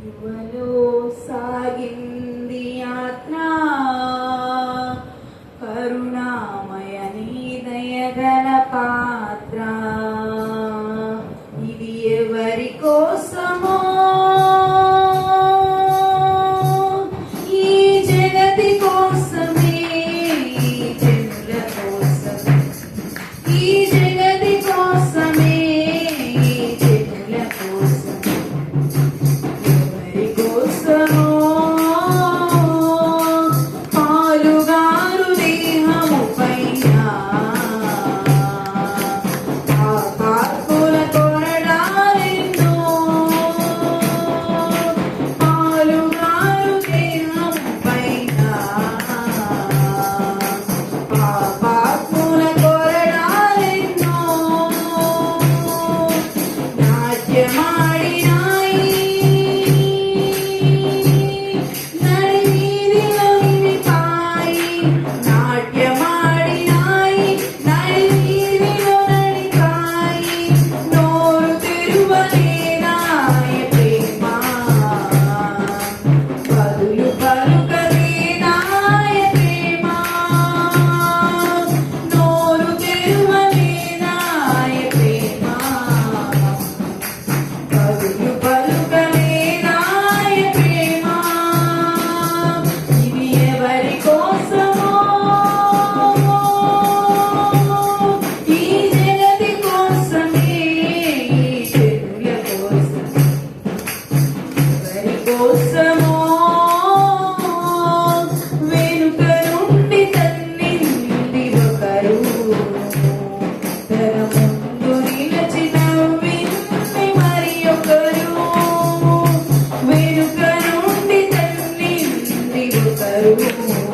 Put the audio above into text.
యువలో సాగింది యాత్ర కరుణామయ నీదయగల పాత్ర ఇది ఎవరి కోసం Oh.